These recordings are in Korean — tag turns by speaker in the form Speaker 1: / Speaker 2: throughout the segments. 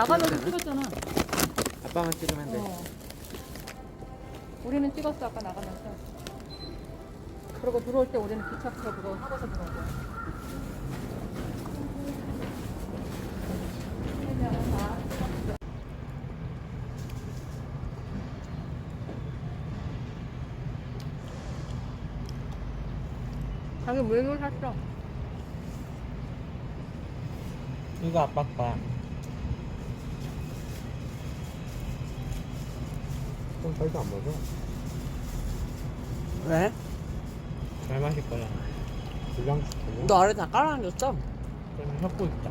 Speaker 1: 나가면서 찍었잖아.
Speaker 2: 아빠만 찍으면 돼.
Speaker 1: 어. 우리는 찍었어 아까 나가면서. 그리고 들어올 때 우리는 기차표 그거 하고서 들어온 거야. 자기 물물 샀어.
Speaker 2: 이거 아빠 거야.
Speaker 3: 그럼 자기도 안 먹어.
Speaker 4: 왜?
Speaker 2: 잘 마실 거잖아.
Speaker 3: 불량식품이야.
Speaker 4: 너 아래 다 깔아앉았어?
Speaker 2: 그럼 협고 있자.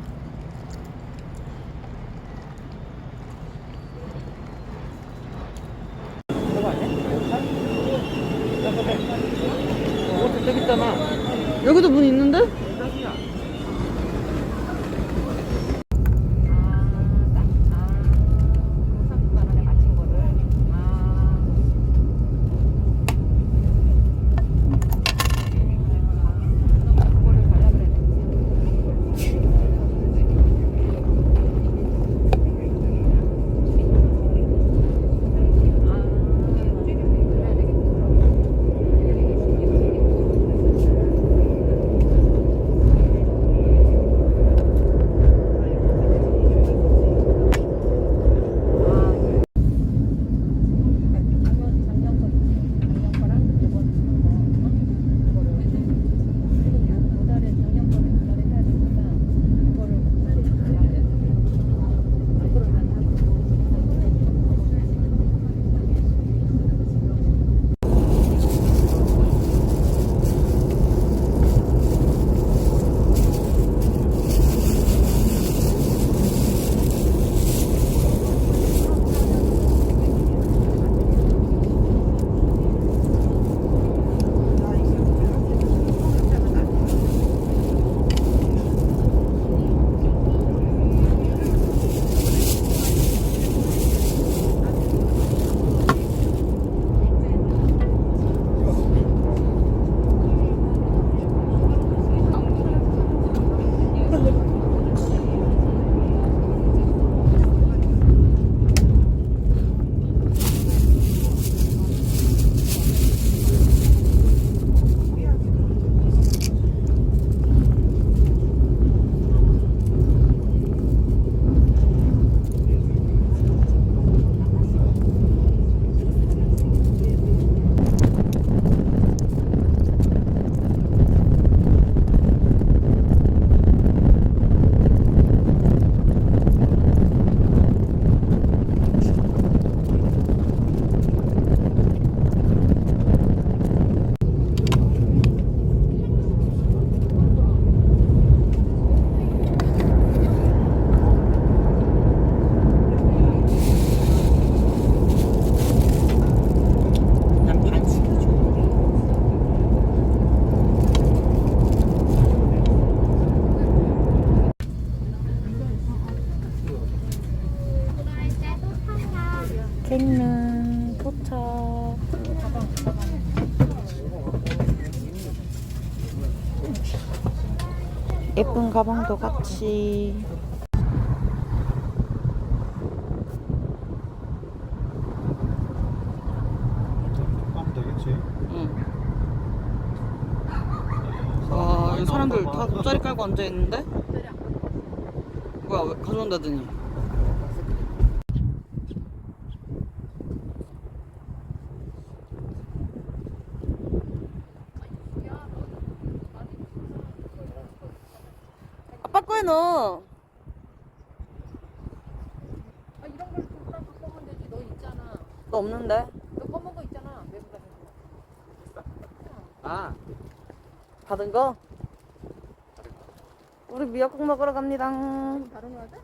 Speaker 4: 가방도 같이.
Speaker 3: 가면 되겠지.
Speaker 4: 응. 와, 이 사람들 다 돗자리 깔고 앉아 있는데? 뭐야, 왜 가져온다더니? 아빠 거에 넣어.
Speaker 1: 아 이런 걸 돈랑 바꾸면 되지. 너 있잖아.
Speaker 4: 너 없는데?
Speaker 1: 너 검은 거 있잖아. 외국 가는 거.
Speaker 4: 아. 받은 거? 우리 미역국 먹으러 갑니다.
Speaker 1: 다른 거 하자?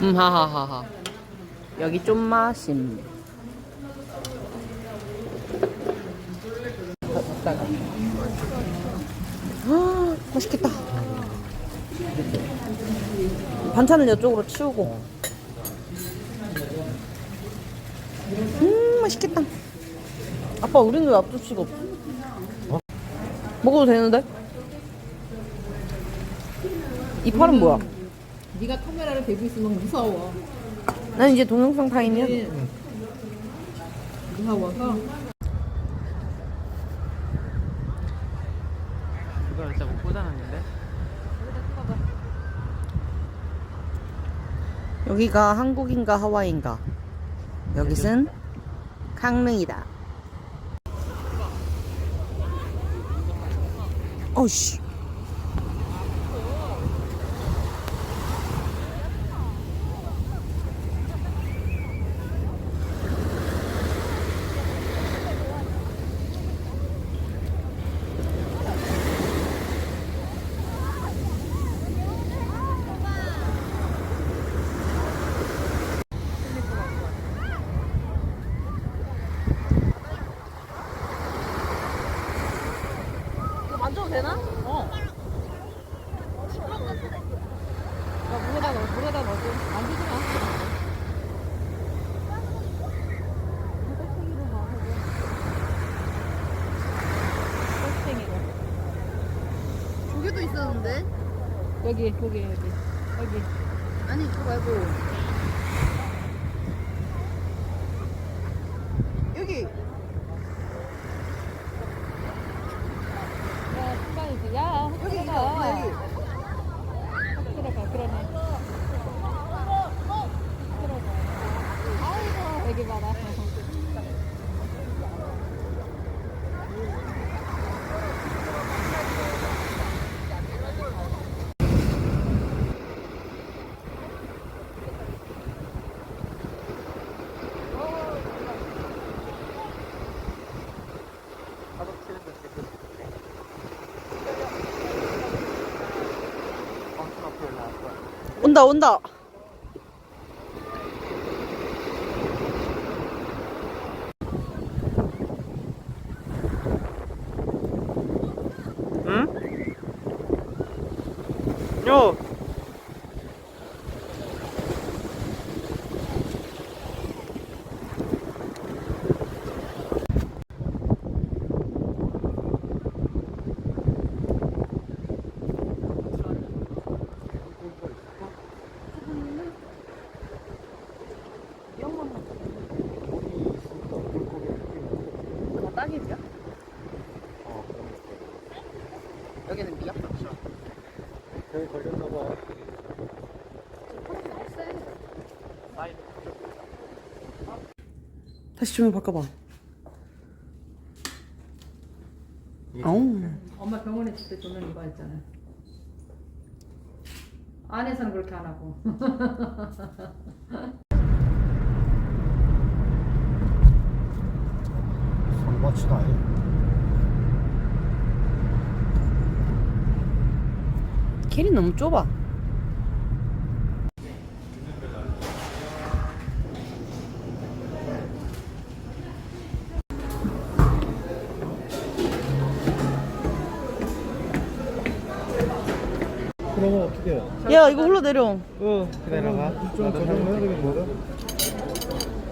Speaker 4: 음, 하하하하. 여기 좀 마심. 아, 맛있겠다. 반찬을 이쪽으로 치우고. 음, 맛있겠다. 아빠 우리는 왜 앞접시가 없어?
Speaker 3: 어?
Speaker 4: 먹어도 되는데? 이 팔은 뭐야?
Speaker 2: 네가 카메라를 대고 있으면 무서워.
Speaker 4: 난 이제 동영상 타임이야.
Speaker 2: 무서워서.
Speaker 1: 이걸 진짜 못 꽂아놨는데.
Speaker 4: 여기가 한국인가 하와이인가? 여기는 강릉이다. 어씨. 이거 만져도 되나? 어.
Speaker 2: 야, 물에다 넣어, 물에다 넣어줘. 만지지 마. 꼴탱이로.
Speaker 5: 조개도 있었는데?
Speaker 2: 여기, 여기, 여기. 여기.
Speaker 5: 아니 그거 말고 여기
Speaker 2: 야, 순간이지. 야,
Speaker 5: 여기
Speaker 2: 들어가.
Speaker 5: 이거 여기
Speaker 2: 들어가, 그러네. 들어가. 아이고, 여기 봐라.
Speaker 4: 온다 온다.
Speaker 1: 응? 요.
Speaker 4: 그거 딱이야? 여기는 미야?
Speaker 3: 저기 걸렸나봐.
Speaker 4: 다시 조명 바꿔봐. 아우.
Speaker 2: 엄마 병원에 있을 때 조명 이거 했잖아. 안에서는 그렇게 안 하고.
Speaker 3: 나
Speaker 4: 길이 너무 좁아.
Speaker 3: 그러면 어떻게 해요?
Speaker 4: 야 이거 흘러 내려.
Speaker 1: 어, 기다려봐.
Speaker 3: 좀 조정해야 되겠는데?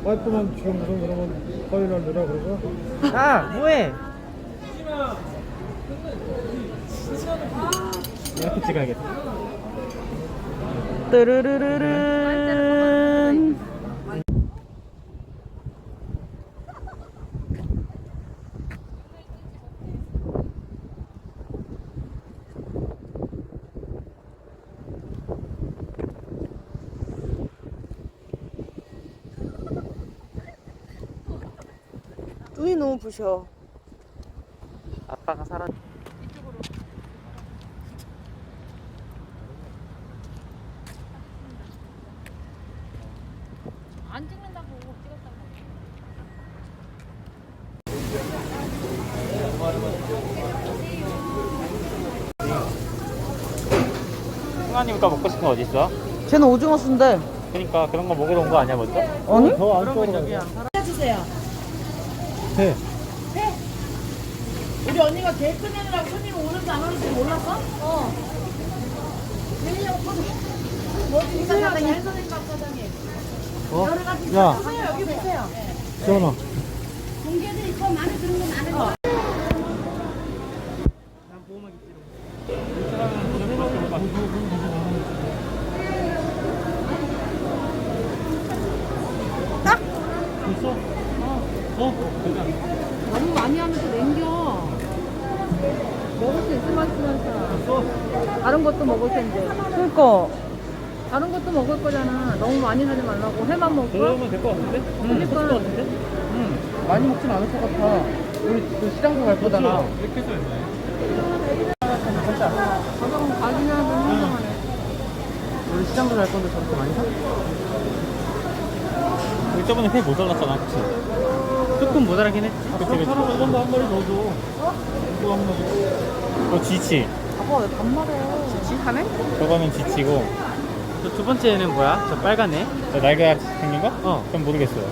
Speaker 3: 와이프만 지금 무슨 그러면 화요일 날 내라 그러고?
Speaker 1: 아, 뭐해? 이렇게 찍어야겠다.
Speaker 4: 뜨르르르른. 눈이 너무 부셔.
Speaker 1: 아빠가 살아.
Speaker 2: 안 찍는다고 찍었다고.
Speaker 1: 승아님과 먹고 싶은 거 어디 있어?
Speaker 4: 쟤는 오징어 순대.
Speaker 1: 그러니까 그런 거 먹으러 온 거 아니야 먼저?
Speaker 4: 아니?
Speaker 3: 더 안쪽으로 가자. 해.
Speaker 5: 우리 언니가 계획 끝내느라고 손님 오는지 안 오는지 몰랐어? 어 내려고 뭐지 사장님 잘 선생님 박 사장님
Speaker 3: 어? 야,
Speaker 5: 보세요 여기 보세요
Speaker 3: 지원아.
Speaker 5: 동계들이 더 많이 거 많은
Speaker 2: 너무 많이 하면 또 남겨. 먹을 수 있으면 쓰면서. 다른 것도 먹을 텐데.
Speaker 4: 그러니까
Speaker 2: 다른 것도 먹을 거잖아. 너무 많이 하지 말라고. 회만 먹고.
Speaker 1: 그러면 될 것 같은데?
Speaker 2: 그러니까
Speaker 4: 많이 먹진 않을 것 같아. 우리 그 시장도 갈 거잖아.
Speaker 1: 이렇게 해서 했네.
Speaker 2: 가격은 가기나 좀 한정하네.
Speaker 4: 우리 시장도 갈 건데 저렇게 많이 사?
Speaker 1: 우리 저번에 회 모자랐잖아, 그치?
Speaker 4: 조금 모자라긴 했지.
Speaker 1: 그치, 그치.
Speaker 3: 사람 이건도 한 마리 더 줘. 이거 한 마리.
Speaker 1: 그거 지치.
Speaker 4: 아빠 왜 반말해? 지치? 하네?
Speaker 1: 저거는 지치고,
Speaker 4: 저 두 번째는 뭐야? 저 빨간 애?
Speaker 1: 저 날개같이 생긴 거?
Speaker 4: 어.
Speaker 1: 전 모르겠어요.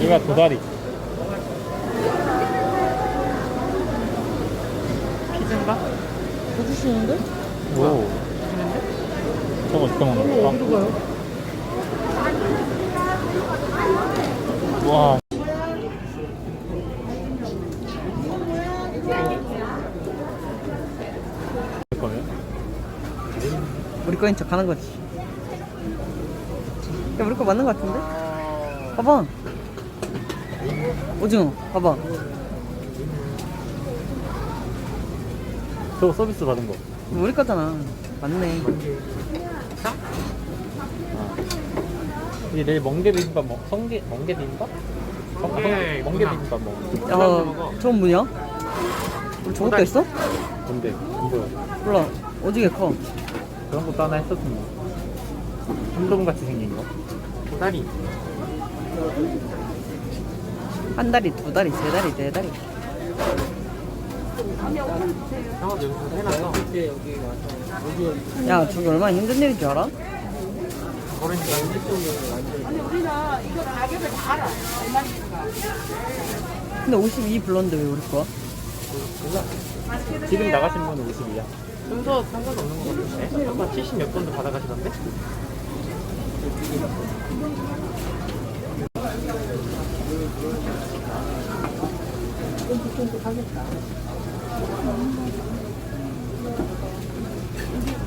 Speaker 1: 얘가 도다리.
Speaker 4: 피즈인가? 씌우는데?
Speaker 1: 오. 저거 어떻게 먹는 거야?
Speaker 3: 어디로 가요?
Speaker 1: 와.
Speaker 4: 우리 거인 척 하는 거지. 야, 우리 거 맞는 거 같은데? 봐봐. 오징어, 봐봐.
Speaker 1: 저거 서비스 받은 거.
Speaker 4: 우리 거잖아. 맞네.
Speaker 1: 우리 내일 멍게 비빔밥 먹, 성게, 멍게 비빔밥? 성, 멍게, 멍게 비빔밥 먹어.
Speaker 4: 야, 저건 뭐냐? 우리 저것도 있어?
Speaker 1: 뭔데? 안 보여.
Speaker 4: 몰라. 오지게 커.
Speaker 1: 그런 것도 하나 했었는데. 한동 같이 생긴 거. 도다리.
Speaker 4: 한 다리, 두 다리, 세 다리, 네 다리.
Speaker 1: 형아 여기서 해놨어.
Speaker 4: 야, 저게 얼마나 힘든 일인 줄 알아? 근데 52 불렀는데 왜 우리 거야?
Speaker 1: 지금 나가신 분은 50이야. 순서 상관없는 거 같은데? 아까 70 몇 번도 받아가시던데?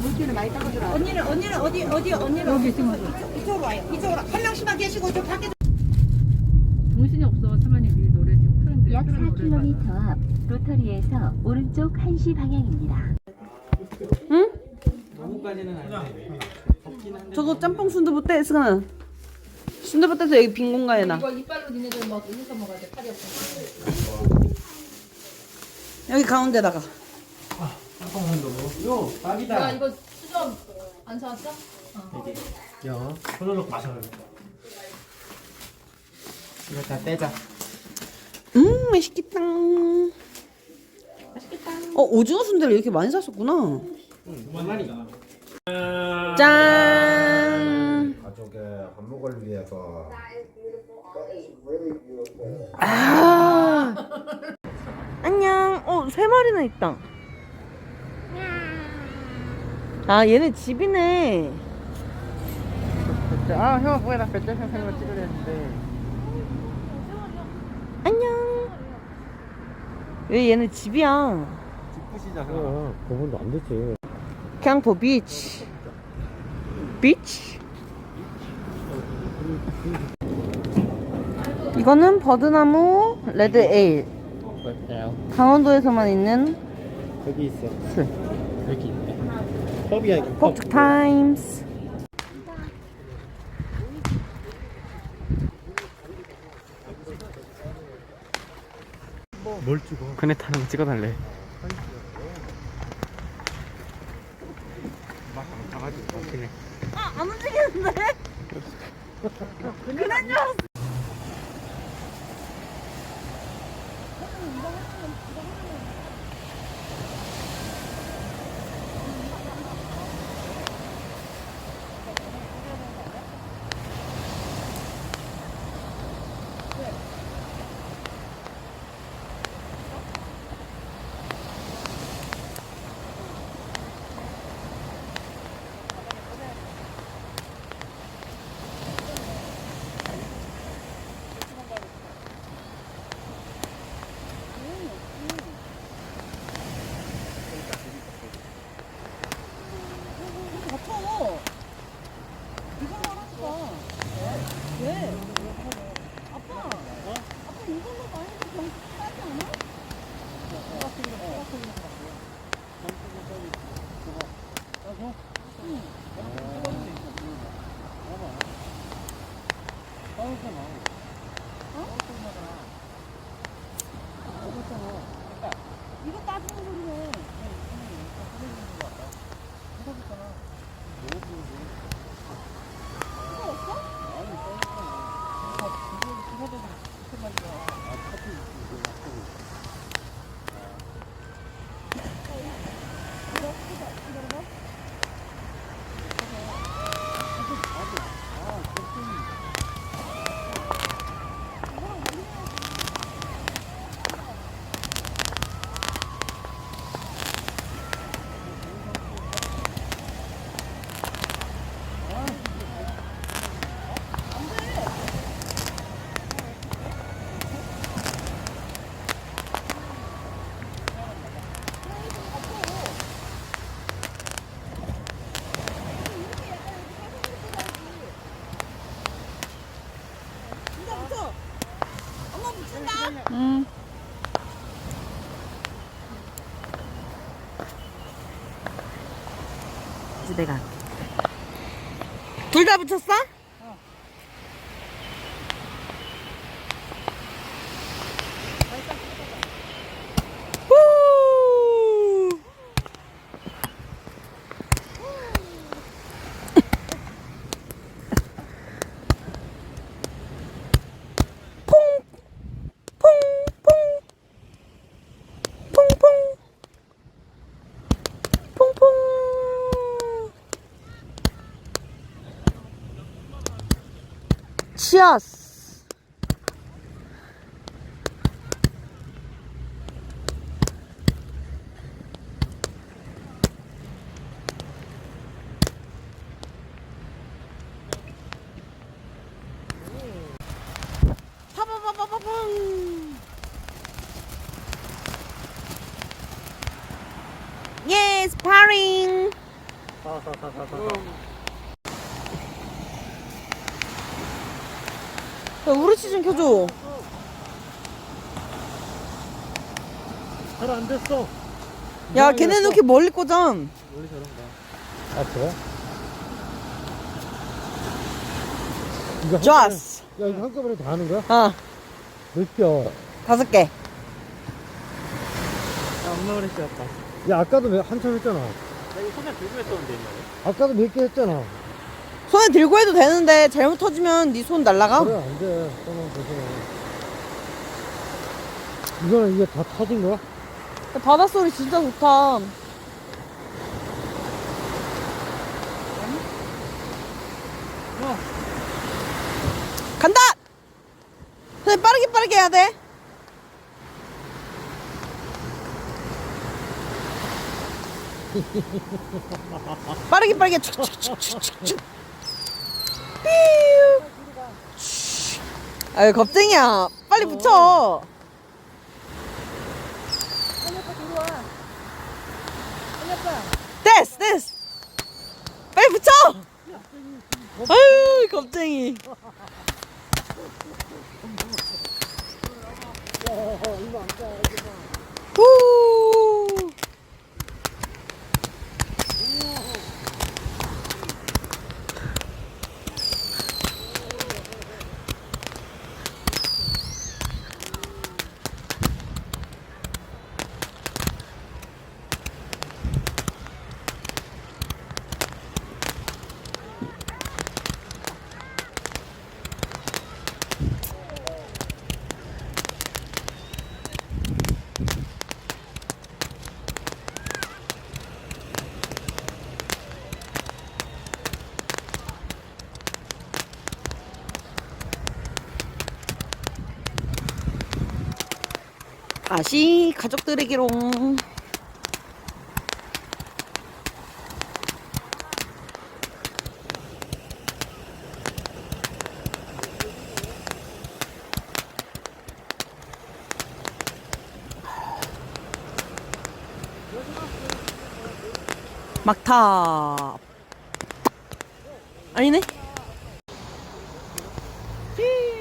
Speaker 5: 언니는 언니는 어디 어디 언니는 여기 있으면 이쪽으로 와요. 이쪽으로 한 명씩만 계시고 저 밖에
Speaker 2: 정신이 없어. 사만이 네 노래 좀 트는 게.
Speaker 6: 약
Speaker 2: 트는 노래를
Speaker 6: 4km 앞 로터리에서 오른쪽 1시 방향입니다.
Speaker 4: 응? 저거 짬뽕 순두부 떼, 승아. 순두부 떼서 여기 빈 공간에 놔.
Speaker 2: 이거 이빨로 니네들 뭐 음료수 먹어야 돼. 팔이 없어.
Speaker 4: 여기 가운데다가.
Speaker 2: 야 이거 수저 안 사왔어?
Speaker 1: 야, 손으로 마셔요. 이거 다 떼자.
Speaker 4: 음, 맛있겠다. 맛있겠다. 어, 오징어 순대를 이렇게 많이 샀었구나. 짠!
Speaker 3: 가족의 한몫을 위해서.
Speaker 4: 아! 안녕. 어, 세 마리나 있다. 아, 얘네 집이네.
Speaker 1: 아, 형아 뭐야, 나 배짱 생생으로 찍으려 했는데.
Speaker 4: 안녕. 왜 얘네 집이야?
Speaker 1: 부시자,
Speaker 3: 어, 그분도 안 되지.
Speaker 4: 강포 비치. 비치? 이거는 버드나무 레드 에일. 강원도에서만 있는
Speaker 1: 여기 있어.
Speaker 4: 술.
Speaker 1: 여기 펍이야 이거 펍.
Speaker 4: 폭죽 타임스.
Speaker 1: 뭘 찍어? 그네 타는 거 찍어달래.
Speaker 4: 아안 움직이는데? 그냥 줄 내가 둘 다 붙였어? 치 야, 우르치 좀 켜줘.
Speaker 3: 잘 안 됐어.
Speaker 4: 야, 걔네 이렇게 멀리 꽂아.
Speaker 1: 원래 저런가.
Speaker 3: 아 그래? 이거
Speaker 4: 좋았어.
Speaker 3: 한꺼번에- 야 이거 한꺼번에 다 하는 거야?
Speaker 4: 어,
Speaker 3: 몇 개?
Speaker 4: 다섯 개.
Speaker 1: 아, 엄마 그랬지, 아까.
Speaker 3: 야 아까도 몇- 한참 했잖아.
Speaker 1: 나 이거 손에 들고 했었는데, 옛날에.
Speaker 3: 아까도 몇 개 했잖아.
Speaker 4: 손에 들고 해도 되는데 잘못 터지면 네 손 날라가.
Speaker 3: 그래 안 돼. 떠만 보세요. 이거는 이게 다 터진 거야?
Speaker 4: 바다 소리 진짜 좋다. 간다. 근데 빠르게 빠르게 해야 돼. 빠르게 빠르게 축축축축축. 삐우. 아유 겁쟁이야. 빨리 붙여. 됐어 됐어. 빨리 붙여. 아유 겁쟁이. 후. 다시 가족들에게롱. 막탑. 아니네. 휘.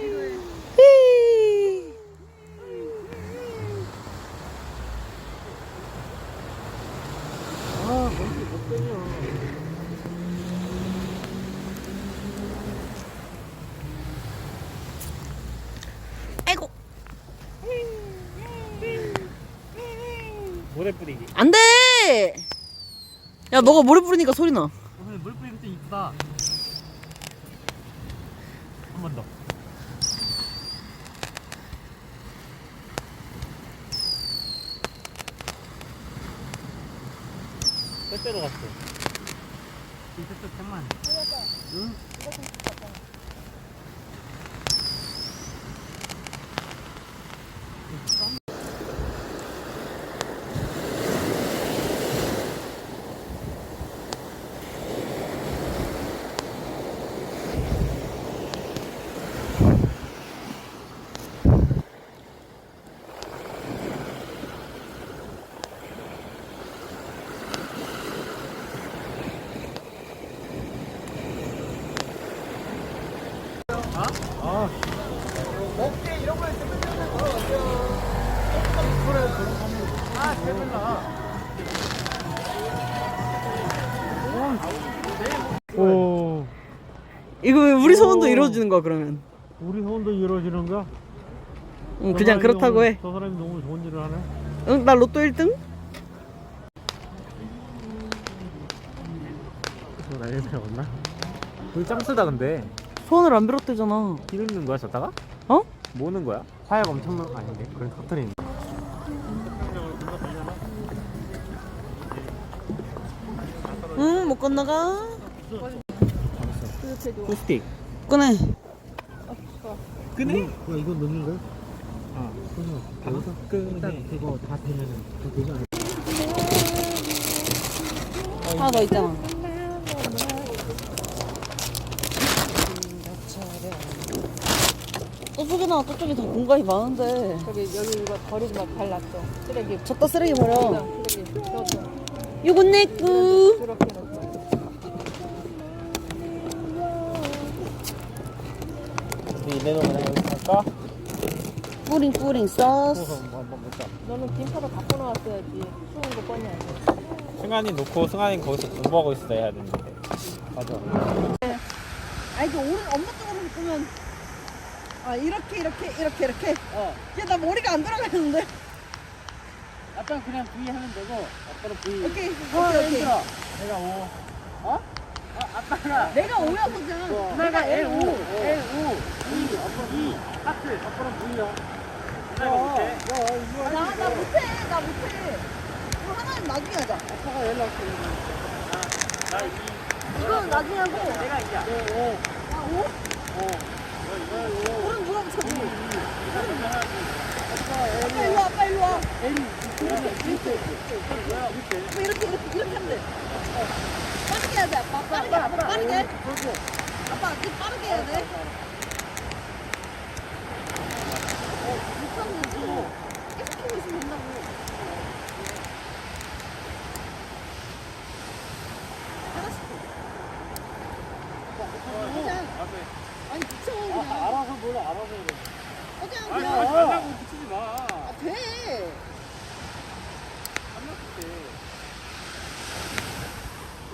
Speaker 1: 모래 뿌리기.
Speaker 4: 안 돼! 야, 너가 모래 뿌리니까 소리 나.
Speaker 1: 어, 근데 물 뿌리기 좀 이쁘다. 한 번 더. 때때로 갔어. 이쪽도 잠만. 응?
Speaker 3: 오,
Speaker 4: 이거 왜 우리 소원도
Speaker 3: 오.
Speaker 4: 이루어지는 거야, 그러면?
Speaker 3: 우리 소원도 이루어지는 거야?
Speaker 4: 응,
Speaker 3: 저
Speaker 4: 그냥
Speaker 3: 사람이
Speaker 4: 그렇다고
Speaker 3: 너무-
Speaker 4: 해.
Speaker 3: 저 사람이 너무 좋은 일을 하네.
Speaker 4: 응, 나 로또 1등?
Speaker 3: 저 나이에 배웠나?
Speaker 1: 물짱 쓰다 근데.
Speaker 4: 소원을 안 빌었대잖아.
Speaker 1: 기 넣는 거야 저다가?
Speaker 4: 어?
Speaker 1: 뭐는 거야? 화약 엄청 많 아닌데. 그래 터트리는.
Speaker 4: 응, 못 건너가.
Speaker 1: 포스틱.
Speaker 4: 꺼내.
Speaker 1: 끄네?
Speaker 3: 야, 이거 넣는 거야?
Speaker 1: 어.
Speaker 3: 그래서 여기서
Speaker 1: 끄네.
Speaker 3: 그거 다 되면은 더 되지 않을까?
Speaker 4: 하나 더 있잖아. 저쪽에 나 저쪽에 더 공간이 많은데.
Speaker 2: 저기 여기 이거 버리지 마 발랐어 쓰레기
Speaker 4: 저따 쓰레기 버려.
Speaker 2: 쓰레기 저거
Speaker 4: 요건 내 거.
Speaker 2: 그렇게 놓고
Speaker 1: 여기 갈까?
Speaker 4: 뿌링 뿌링 소스.
Speaker 2: 너는 김밥을 갖고 나왔어야지 추운 거 뻔히 알지
Speaker 1: 승환이 놓고 승환이 거기서 공부하고 있어 해야 되는데. 맞아.
Speaker 4: 아니 그 오른 엄마 쪽으로 보면 아 이렇게 이렇게 이렇게 이렇게. 어. 야나 머리가 안 돌아가는데.
Speaker 1: 아빠는 그냥 V 하면 되고 아빠는 V.
Speaker 4: 오케이 오케이 오케이.
Speaker 1: 내가 5. 어? 아, 아빠가
Speaker 4: 내가 오야 보자.
Speaker 1: 내가 L 5. L 5. V. 아빠 2. 하트. 아빠는 V야. 내가 밑에.
Speaker 4: 나, 나 못해, 나 못해. 이거 하나는 나중에 하자.
Speaker 1: 아빠가 연락 줘. 나 2.
Speaker 4: 이건 나중에 하고.
Speaker 1: 내가 2야. 너 5.
Speaker 4: 아, 오?
Speaker 1: 5. 너 이거 5.
Speaker 4: 오른 누가 붙여줘?
Speaker 1: 이거 해야지.
Speaker 4: 아빠 일로 와, 아빠 일로 와.
Speaker 1: L 이렇게 이렇게 이렇게
Speaker 4: 하면 돼. 빠르게 돼, 아 빠. 빠르게, 빠르게. 아빠, 좀 빠르게 해야 돼. 못하면 되지. 계속 하고 있으면 된다고. 하나씩. 그냥, 아니, 붙여, 그냥.
Speaker 1: 알아서 몰라 알아서 그래
Speaker 4: 그냥,
Speaker 1: 아니
Speaker 4: 그냥.
Speaker 1: 만나고 붙이지 마
Speaker 4: 아, 돼.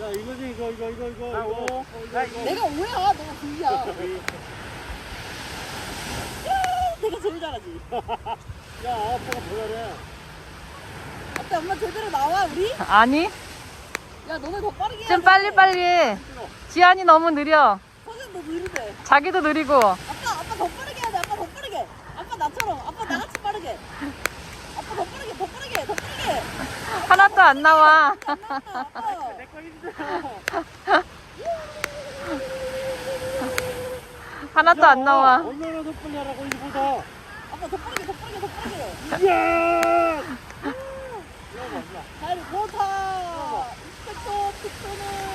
Speaker 3: 야, 이거지, 이거, 이거, 이거, 이거.
Speaker 1: 나 5. 나 2.
Speaker 4: 내가 오야, 너가 V야. 내가 제일 잘하지.
Speaker 3: 야, 아빠가 뭐라 그래?
Speaker 4: 아빠 엄마 제대로 나와 우리?
Speaker 2: 아니
Speaker 4: 야 너네 더 빠르게
Speaker 2: 좀
Speaker 4: 돼.
Speaker 2: 빨리 빨리 해 지안이 너무 느려
Speaker 4: 선생님 너 느리대.
Speaker 2: 자기도 느리고
Speaker 4: 아빠 아빠 더 빠르게 해야 돼. 아빠 더 빠르게. 아빠 나처럼. 아빠 나같이 빠르게. 아빠 더 빠르게 더 빠르게 더 빠르게.
Speaker 2: 하나도 안 나와. 하나도 안 나와.
Speaker 3: 얼마나 덧분야라고 이보다.
Speaker 4: 아빠 덧분게 덧분게 덧분게.
Speaker 3: 이야. 잘 못하. 이쪽도 픽도는.